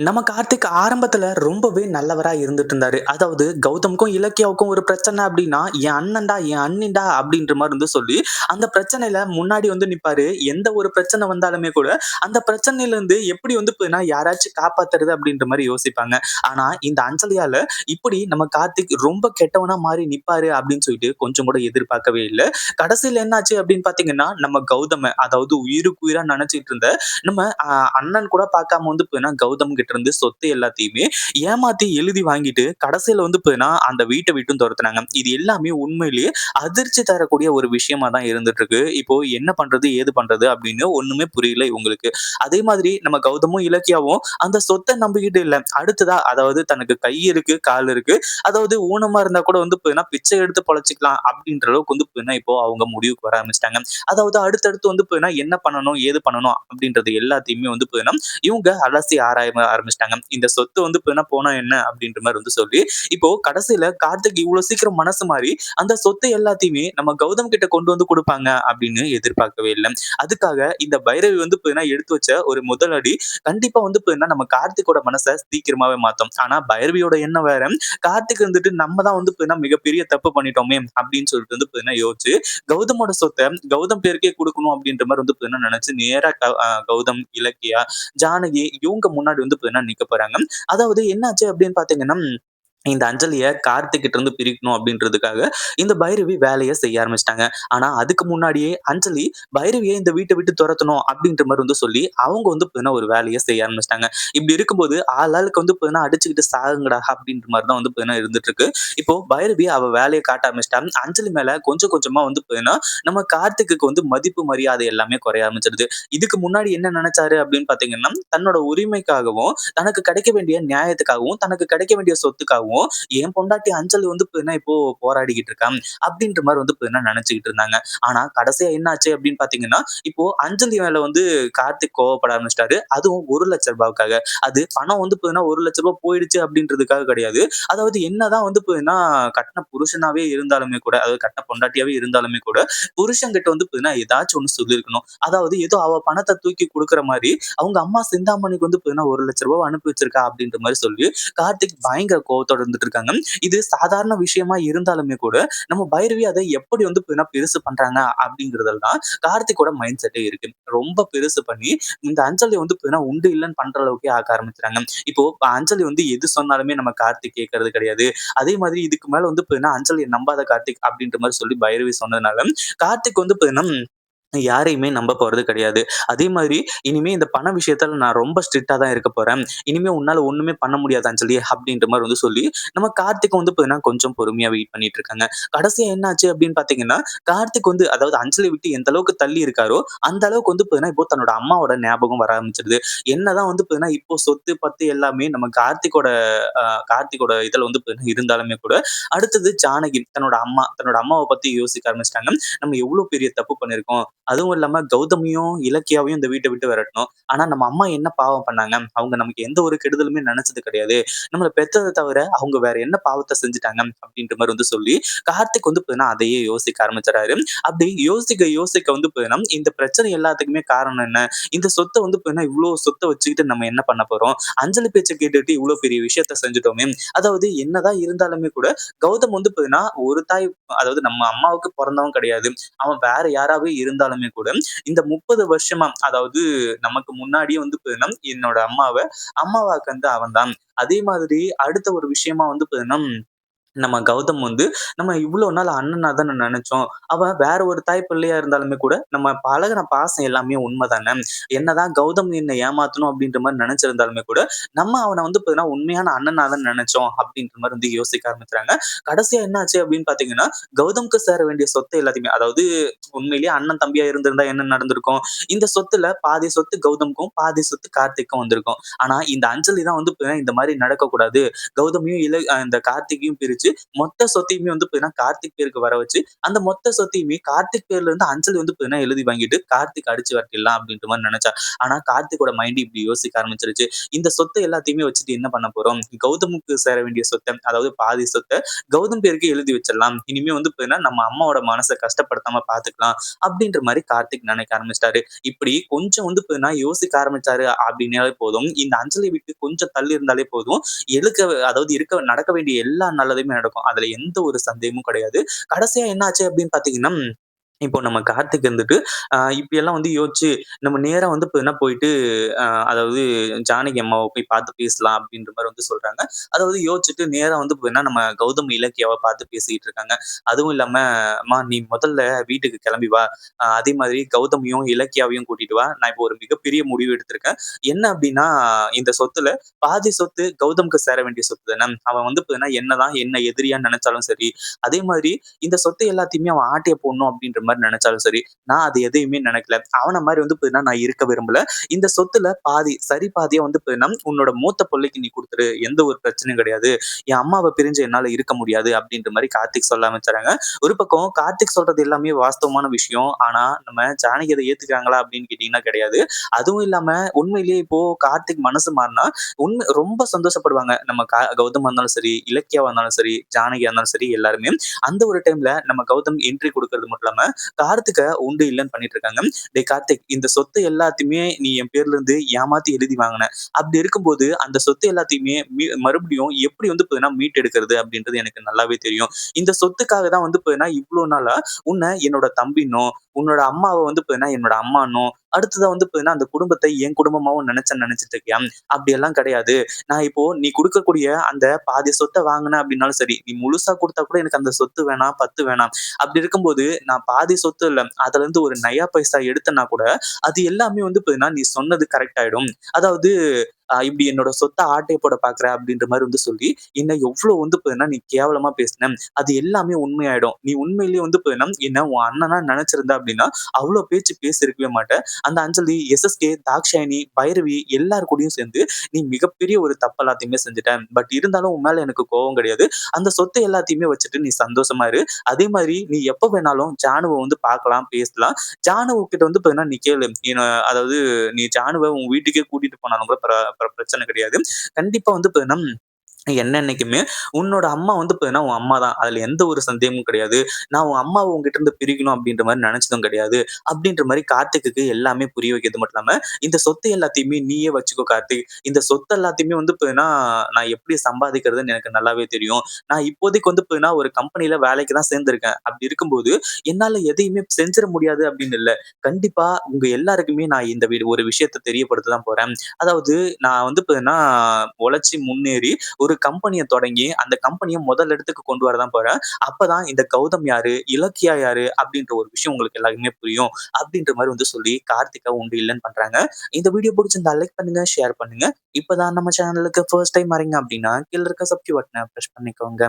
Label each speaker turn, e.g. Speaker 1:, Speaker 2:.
Speaker 1: நம்ம கார்த்திக் ஆரம்பத்துல ரொம்பவே நல்லவரா இருந்துட்டு இருந்தாரு. அதாவது கௌதமுக்கும் இலக்கியாவுக்கும் ஒரு பிரச்சனை அப்படின்னா "என் அண்ணன்டா, என் அண்ணன்டா அப்படின்ற மாதிரி வந்து சொல்லி, அந்த பிரச்சனையில முன்னாடி வந்து நிப்பாரு. எந்த ஒரு பிரச்சனை வந்தாலுமே கூட, அந்த பிரச்சனையில இருந்து எப்படி வந்து யாராச்சும் காப்பாத்துறது அப்படின்ற மாதிரி யோசிப்பாங்க. ஆனா, இந்த அஞ்சலியால இப்படி நம்ம கார்த்திக் ரொம்ப கெட்டவனா மாறி நிப்பாரு அப்படின்னு சொல்லிட்டு கொஞ்சம் கூட எதிர்பார்க்கவே இல்லை கடைசியில என்னாச்சு அப்படின்னு பார்த்தீங்கன்னா, நம்ம கௌதம அதாவது உயிருக்கு உயிரா நினைச்சிட்டு இருந்த நம்ம அண்ணன் கூட பார்க்காம வந்து கௌதம் கிட்ட இருந்து சொத்து எல்லாத்தையுமே ஏமாத்தி எழுதி வாங்கிட்டு கடைசியில வந்து அந்த வீட்டை விட்டும் துரத்துனாங்க. இது எல்லாமே உண்மையிலேயே அதிர்ச்சி தரக்கூடிய ஒரு விஷயமா தான் இருந்துட்டு இருக்கு. இப்போ என்ன பண்றது? ஏது பண்றது? அப்படின்னு ஒண்ணுமே புரியல இவங்களுக்கு. அதே மாதிரி நம்ம கௌதமும், இலக்கியாவும் அந்த சொத்தை நம்பிக்கிட்டு இல்லை அடுத்ததா அதாவது தனக்கு கை இருக்கு, கால் இருக்கு. அதாவது ஊனமா இருந்தா கூட வந்து பிச்சை எடுத்து பொழைச்சிக்கலாம் அப்படின்ற அளவுக்கு வந்து இப்போ அவங்க முடிவுக்கு வர ஆரம்பிச்சிட்டாங்க அதாவது அடுத்தடுத்து வந்து என்ன பண்ணணும்? ஏது பண்ணணும்? அப்படின்றது எல்லாத்தையுமே வந்து இவங்க அலசி ஆராய ஆரம்பிச்சிட்டாங்க இந்த சொத்து வந்து பாத்தீங்கன்னா போனா என்ன? அப்படின்ற மாதிரி வந்து சொல்லி இப்போ கடைசியில கார்த்திக் இவ்வளவு சீக்கிரம் மனசு மாறி அந்த சொத்து எல்லாத்தையுமே நம்ம கௌதம் கிட்ட கொண்டு வந்து கொடுப்பாங்க அப்படின்னு எதிர்பார்க்கவே இல்ல. அதுக்காக இந்த பைரவி வந்து பாத்தீங்கன்னா எடுத்து வச்ச ஒரு முதல் அடி கண்டிப்பா வந்து பாத்தீங்கன்னா நம்ம கார்த்திகோட மனசை சீக்கிரமாவே மாத்தோம் ஆனா பைரவியோட எண்ணம் வேற. கார்த்திக் வந்துட்டு நம்ம தான் வந்து பாத்தீங்கன்னா மிகப்பெரிய தப்பு பண்ணிட்டோமே அப்படின்னு சொல்லிட்டு வந்து பாத்தீங்கன்னா யோசிச்சு கௌதமோட சொத்த கௌதம் பேருக்கே கொடுக்கணும் அப்படின்ற மாதிரி வந்து பாத்தீங்கன்னா நினைச்சு நேரா கௌதம், இலக்கியா, ஜானகி இவங்க முன்னாடி வந்து பாத்தீங்கன்னா நிக்க போறாங்க. அதாவது என்னாச்சு அப்படின்னு பார்த்தீங்கன்னா, இந்த அஞ்சலியை கார்த்திக்கிட்ட இருந்து பிரிக்கணும் அப்படின்றதுக்காக இந்த பைரவி வேலையை செய்ய ஆரம்பிச்சிட்டாங்க ஆனா அதுக்கு முன்னாடியே அஞ்சலி பைரவியை இந்த வீட்டை விட்டு துரத்தணும் அப்படின்ற மாதிரி வந்து சொல்லி, அவங்க வந்து பாத்தீங்கன்னா ஒரு வேலையை செய்ய ஆரம்பிச்சிட்டாங்க இப்படி இருக்கும்போது ஆள் ஆளுக்கு வந்து பாத்தீங்கன்னா அடிச்சுக்கிட்டு சாகுங்கடா அப்படின்ற மாதிரி தான் வந்து பாத்தீங்கன்னா இருந்துட்டு இருக்கு. இப்போ பைரவி அவ வேலையை காட்ட ஆரம்பிச்சிட்டா அஞ்சலி மேல கொஞ்சம் கொஞ்சமா வந்து பாத்தீங்கன்னா நம்ம கார்த்திக்கு வந்து மதிப்பு, மரியாதை எல்லாமே குறைய ஆரம்பிச்சிடுது. இதுக்கு முன்னாடி என்ன நினைச்சாரு அப்படின்னு பார்த்தீங்கன்னா, தன்னோட உரிமைக்காகவும், தனக்கு கிடைக்க வேண்டிய நியாயத்துக்காகவும், தனக்கு கிடைக்க வேண்டிய சொத்துக்காகவும், என் பொண்டாட்டி அஞ்சல் வந்து பாத்தீங்கன்னா இப்போ போராடிக்கிட்டு இருக்கான் அப்படின்ற மாதிரி வந்து பாத்தீங்கன்னா நெனச்சுக்கிட்டு இருந்தாங்க. ஆனா கடைசியா என்ன ஆச்சு அப்படின்னு பாத்தீங்கன்னா இப்போ அஞ்சலி மேல வந்து கார்த்திக் கோவப்பட ஆரம்பிச்சிட்டாரு அதுவும் ஒரு லட்ச ரூபாய்க்காக அது பணம் வந்து பாத்தீங்கன்னா ரூ. 1,00,000 போயிடுச்சு அப்படின்றதுக்காக கிடையாது. அதாவது என்னதான் வந்து பாத்தீங்கன்னா கட்டின புருஷனாவே இருந்தாலுமே கூட, அதாவது கட்டின பொண்டாட்டியாவே இருந்தாலுமே கூட, புருஷன்கிட்ட வந்து பாத்தீங்கன்னா ஏதாச்சும் ஒண்ணு சொல்லியிருக்கணும். அதாவது ஏதோ அவ பணத்தை தூக்கி கொடுக்குற மாதிரி அவங்க அம்மா சிந்தாமணிக்கு வந்து பாத்தீங்கன்னா ரூ. 1,00,000 அனுப்பி வச்சிருக்கா அப்படின்ற மாதிரி சொல்லி, கார்த்திக் பயங்கர கோவத்தோட இருந்துட்டு இருக்காங்க. இது சாதாரண விஷயமா இருந்தாலுமே கூட, நம்ம பைரவி அதை எப்படி வந்து பெருசு பண்றாங்க அப்படிங்கறதெல்லாம் தான் மைண்ட் செட்டே இருக்கு. ரொம்ப பெருசு பண்ணி, இந்த அஞ்சலி வந்து பாத்தீங்கன்னா உண்டு இல்லைன்னு பண்ற அளவுக்கே ஆக ஆரம்பிச்சுட்டாங்க. இப்போ அஞ்சலி வந்து எது சொன்னாலுமே நம்ம கார்த்திக் கேட்கறது கிடையாது. அதே மாதிரி இதுக்கு மேல வந்து பாத்தீங்கன்னா அஞ்சலிய நம்பாத கார்த்திக் அப்படின்ற மாதிரி சொல்லி பைரவி சொன்னதுனால, கார்த்திக் வந்து பாத்தீங்கன்னா யாரையுமே நம்ப போறது கிடையாது. அதே மாதிரி இனிமே இந்த பண விஷயத்துல நான் ரொம்ப ஸ்ட்ரிக்டா தான் இருக்க போறேன். இனிமே உன்னால ஒண்ணுமே பண்ண முடியாது சொல்லி அப்படின்ற மாதிரி வந்து சொல்லி, நம்ம கார்த்திக் வந்து பாத்தீங்கன்னா கொஞ்சம் பொறுமையா வெயிட் பண்ணிட்டு இருக்காங்க. கடைசியா என்ன ஆச்சு அப்படின்னு பார்த்தீங்கன்னா, கார்த்திக் வந்து அதாவது அஞ்சலி விட்டு எந்த அளவுக்கு தள்ளி இருக்காரோ, அந்த அளவுக்கு வந்து பாத்தீங்கன்னா இப்போ தன்னோட அம்மாவோட ஞாபகம் வர ஆரம்பிச்சிருது. என்னதான் வந்து பாத்தீங்கன்னா இப்போ சொத்து, பத்து எல்லாமே நம்ம கார்த்திகோட கார்த்திகோட கார்த்திக்கோட இதுல வந்து இருந்தாலுமே கூட, அடுத்தது ஜானகி தன்னோட அம்மா, தன்னோட அம்மாவ பத்தி யோசிக்க ஆரம்பிச்சிட்டாங்க நம்ம எவ்வளோ பெரிய தப்பு பண்ணியிருக்கோம். அதுவும் இல்லாம கௌதமையும், இலக்கியாவையும் இந்த வீட்ட விட்டு விரட்டணும். ஆனா நம்ம அம்மா என்ன பாவம் பண்ணாங்க? அவங்க நமக்கு எந்த ஒரு கெடுதலுமே நெனச்சது கிடையாது. நம்மள பெத்தத தவிர அவங்க வேற என்ன பாவத்த செஞ்சுட்டாங்க? அப்படின்ற மாரி வந்து சொல்லி, கார்த்திக் வந்து பாத்தீங்கன்னா அதையே யோசிக்க ஆரம்பிச்சுறாரு. அப்படி யோசிக்க யோசிக்க வந்து பாத்தீங்கன்னா, இந்த பிரச்சனை எல்லாத்துக்குமே காரணம் என்ன? இந்த சொத்த வந்து பாத்தீங்கன்னா இவ்ளோ சொத்த வச்சுக்கிட்டு நம்ம என்ன பண்ண போறோம்? அஞ்சலி பேச்ச கேட்டுட்டு இவ்ளோ பெரிய விஷயத்த செஞ்சுட்டோமே! அதாவது என்னதான் இருந்தாலுமே கூட, கௌதம் வந்து பாத்தீங்கன்னா ஒரு தாய் அதாவது நம்ம அம்மாவுக்கு பொறந்தவன் கிடையாது. அவன் வேற யாராவே இருந்தாலும் கூட, இந்த 30 வருஷமா அதாவது நமக்கு முன்னாடியே வந்து பாத்தீங்கன்னா, என்னோட அம்மாவாக்கு வந்து அவன் தான். அதே மாதிரி அடுத்த ஒரு விஷயமா வந்து பாத்தீங்கன்னா நம்ம கௌதம் வந்து, நம்ம இவ்வளோ நாள் அண்ணனா தான நினைச்சோம் அவன் வேற ஒரு தாய் பிள்ளையா இருந்தாலுமே கூட, நம்ம பழகுன பாசம் எல்லாமே உண்ம என்னதான் கௌதம் என்ன ஏமாத்தணும் அப்படின்ற மாதிரி நினைச்சிருந்தாலுமே கூட, நம்ம அவன வந்து பாத்தீங்கன்னா உண்மையான அண்ணனா தான் நினைச்சோம் அப்படின்ற மாதிரி வந்து யோசிக்க ஆரம்பிச்சுறாங்க. கடைசியா என்ன ஆச்சு அப்படின்னு பாத்தீங்கன்னா கௌதம்க்கு சேர வேண்டிய சொத்து எல்லாத்தையுமே அதாவது உண்மையிலேயே அண்ணன், தம்பியா இருந்திருந்தா என்ன நடந்திருக்கும்? இந்த சொத்துல பாதி சொத்து கௌதம்க்கும், பாதி சொத்து கார்த்திக்கும் வந்திருக்கும். ஆனா இந்த அஞ்சலி தான் வந்து இந்த மாதிரி நடக்கக்கூடாது. கௌதமையும் இல இந்த கார்த்திகையும் பிரிச்சு வச்சு மொத்த சொத்தையுமே வந்து பார்த்தீங்கன்னா கார்த்திக் பேருக்கு வர வச்சு அந்த மொத்த சொத்தையுமே கார்த்திக் பேர்ல இருந்து அஞ்சலி வந்து பார்த்தீங்கன்னா எழுதி வாங்கிட்டு கார்த்திக் அடிச்சு வரட்டிடலாம் அப்படின்ற மாதிரி நினைச்சா. ஆனா கார்த்திகோட மைண்ட் இப்படி யோசிக்க ஆரம்பிச்சிருச்சு. இந்த சொத்தை எல்லாத்தையுமே வச்சுட்டு என்ன பண்ண போறோம்? கௌதமுக்கு சேர வேண்டிய சொத்தை அதாவது பாதி சொத்தை கௌதம் பேருக்கு எழுதி வச்சிடலாம். இனிமே வந்து பார்த்தீங்கன்னா நம்ம அம்மாவோட மனசை கஷ்டப்படுத்தாம பாத்துக்கலாம் அப்படின்ற மாதிரி கார்த்திக் நினைக்க ஆரம்பிச்சிட்டாரு. இப்படி கொஞ்சம் வந்து பார்த்தீங்கன்னா யோசிக்க ஆரம்பிச்சாரு அப்படின்னாலே போதும். இந்த அஞ்சலி விட்டு கொஞ்சம் தள்ளி இருந்தாலே போதும். எழுக்க அதாவது இருக்க நடக்க வேண்டிய எல்லா நல்லதுமே நடக்கும். அதுல எந்த ஒரு சந்தேகமும் கிடையாது. கடைசியா என்ன ஆச்சு அப்படின்னு பாத்தீங்கன்னா இப்போ நம்ம கார்த்திக் வந்துட்டு ஆஹ் இப்படி எல்லாம் வந்து யோசிச்சு நம்ம நேரா வந்து பார்த்தீங்கன்னா போயிட்டு அதாவது ஜானகி அம்மாவை போய் பார்த்து பேசலாம் அப்படின்ற மாதிரி வந்து சொல்றாங்க. அதாவது யோசிச்சுட்டு நேரா வந்து பார்த்தீங்கன்னா நம்ம கௌதம் இலக்கியாவை பார்த்து பேசிக்கிட்டு இருக்காங்க. அதுவும் இல்லாம அம்மா நீ முதல்ல வீட்டுக்கு கிளம்பி வா. அதே மாதிரி கௌதமையும் இலக்கியாவையும் கூட்டிட்டு வா. நான் இப்போ ஒரு மிகப்பெரிய முடிவு எடுத்திருக்கேன். என்ன அப்படின்னா இந்த சொத்துல பாதி சொத்து கௌதம்க்கு சேர வேண்டிய சொத்து தானே. அவன் வந்து பார்த்தீங்கன்னா என்னதான் என்ன எதிரியா நினைச்சாலும் சரி அதே மாதிரி இந்த சொத்து எல்லாத்தையுமே அவன் ஆட்டைய போடணும் அப்படின்ற மாதிரி நினைச்சாலும் சரி நான் அது எதையுமே நினைக்கல. அவனை மாதிரி வந்து பார்த்தீங்கன்னா நான் இருக்க விரும்பல. இந்த சொத்துல பாதி சரி பாதியா வந்து பார்த்தீங்கன்னா உன்னோட மூத்த பிள்ளைக்கு நீ கொடுத்துரு. எந்த ஒரு பிரச்சனையும் கிடையாது. என் அம்மாவை பிரிஞ்சு என்னால இருக்க முடியாது அப்படின்ற மாதிரி கார்த்திக் சொல்ல ஆரம்பிச்சாங்க ஒரு பக்கம் கார்த்திக் சொல்றது எல்லாமே வாஸ்தவமான விஷயம். ஆனா நம்ம ஜானகி அதை ஏத்துக்கிறாங்களா அப்படின்னு கேட்டீங்கன்னா கிடையாது. அதுவும் இல்லாம உண்மையிலேயே இப்போ கார்த்திக் மனசு மாறினா உண்மை ரொம்ப சந்தோஷப்படுவாங்க. நம்ம கா இருந்தாலும் சரி இலக்கியாவா இருந்தாலும் சரி ஜானகியா இருந்தாலும் சரி எல்லாருமே. அந்த ஒரு டைம்ல நம்ம கௌதம் என்ட்ரி கொடுக்கறது மட்டும் இல்லாம கார்த்திகை உண்டு இல்லைன்னு பண்ணிட்டு இருக்காங்க டே கார்த்திக் இந்த சொத்து எல்லாத்தையுமே நீ என் பேர்ல இருந்து ஏமாத்தி எழுதி வாங்கின. அப்படி இருக்கும்போது அந்த சொத்து எல்லாத்தையுமே மறுபடியும் எப்படி வந்து பார்த்தீங்கன்னா மீட் எடுக்கிறது அப்படின்றது எனக்கு நல்லாவே தெரியும். இந்த சொத்துக்காக தான் வந்து பார்த்தீங்கன்னா இவ்வளவு நாளா உன்னை என்னோட தம்பினோ உன்னோட அம்மாவை வந்து பார்த்தீங்கன்னா என்னோட அம்மானோ அடுத்ததா வந்து பார்த்தீங்கன்னா அந்த குடும்பத்தை என் குடும்பமாவும் நினைச்சேன்னு நினைச்சிட்டு இருக்கியா? அப்படி எல்லாம் கிடையாது. நான் இப்போ நீ கொடுக்கக்கூடிய அந்த பாதி சொத்தை வாங்கின அப்படின்னாலும் சரி நீ முழுசா கொடுத்தா கூட எனக்கு அந்த சொத்து வேணாம் பத்து வேணாம். அப்படி இருக்கும்போது நான் பாதி சொத்து இல்ல. அதுல இருந்து ஒரு நயா பைசா எடுத்தனா கூட அது எல்லாமே வந்து பார்த்தீங்கன்னா நீ சொன்னது கரெக்ட் ஆயிடும். அதாவது இப்படி என்னோட சொத்தை ஆட்டை போட பாக்குற அப்படின்ற மாதிரி வந்து சொல்லி என்ன எவ்வளவு வந்து பார்த்தீங்கன்னா நீ கேவலமா பேசின? அது எல்லாமே உண்மையாயிடும். நீ உண்மையிலேயே வந்து பார்த்தீங்கன்னா என்ன உன் அண்ணனா நினைச்சிருந்த அப்படின்னா அவ்வளவு பேச்சு பேசிருக்கவே மாட்டேன் அந்த அஞ்சலி எஸ்எஸ்கே தாக்ஷாயினி பைரவி எல்லாரு கூடயும் சேர்ந்து நீ மிகப்பெரிய ஒரு தப்பு எல்லாத்தையுமே செஞ்சுட்டேன் பட் இருந்தாலும் உன் மேல எனக்கு கோவம் கிடையாது. அந்த சொத்தை எல்லாத்தையுமே வச்சுட்டு நீ சந்தோஷமா இரு. அதே மாதிரி நீ எப்ப வேணாலும் ஜானுவை வந்து பார்க்கலாம் பேசலாம். ஜானுவ கிட்ட வந்து பார்த்தீங்கன்னா நீ கேளு. அதாவது நீ ஜானுவை உன் வீட்டுக்கே கூட்டிட்டு போனாலும் கூட பிர- பிரச்சனை கிடையாது. கண்டிப்பா வந்து பார்த்தீங்கன்னா என்ன என்னைக்குமே உன்னோட அம்மா வந்து பார்த்தீங்கன்னா உன் அம்மா தான் அதுல எந்த ஒரு சந்தேகமும் கிடையாது. நான் உன் அம்மாவை உங்ககிட்ட இருந்து பிரிக்கணும் அப்படின்ற மாதிரி நினைச்சதும் கிடையாது. அப்படின்ற மாதிரி கார்த்திக்கு எல்லாமே புரிய வைக்கிறது மட்டும் இல்லாம இந்த சொத்து எல்லாத்தையுமே நீயே வச்சுக்கோ கார்த்திக். இந்த சொத்து எல்லாத்தையுமே வந்து பார்த்தீங்கன்னா நான் எப்படி சம்பாதிக்கிறதுன்னு எனக்கு நல்லாவே தெரியும். நான் இப்போதைக்கு வந்து பார்த்தீங்கன்னா ஒரு கம்பெனில வேலைக்கு தான் சேர்ந்திருக்கேன். அப்படி இருக்கும்போது என்னால எதையுமே செஞ்சிட முடியாது அப்படின்னு இல்லை. கண்டிப்பா உங்க எல்லாருக்குமே நான் இந்த வி- ஒரு விஷயத்த தெரியப்படுத்த தான் போறேன். அதாவது நான் வந்து பார்த்தீங்கன்னா உழைச்சி முன்னேறி ஒரு கம்பெனியை தொடங்கி அந்த கம்பெனியை முதல் இடத்துக்கு கொண்டு வரதான் போறேன். அப்பதான் இந்த கௌதம் யாரு இலக்கியா யாரு அப்படின்ற ஒரு விஷயம் உங்களுக்கு எல்லாருக்குமே புரியும் அப்படின்ற மாதிரி வந்து சொல்லி கார்த்திகா உண்டு இல்லைன்னு பண்றாங்க. இந்த வீடியோ பிடிச்சிருந்தா லைக் பண்ணுங்க ஷேர் பண்ணுங்க. இப்பதான் நம்ம சேனலுக்கு ஃபர்ஸ்ட் டைம் வரீங்க அப்படின்னா கீழே இருக்க சப்ஸ்கிரைப் பட்டனை ப்ரெஸ் பண்ணிக்கோங்க.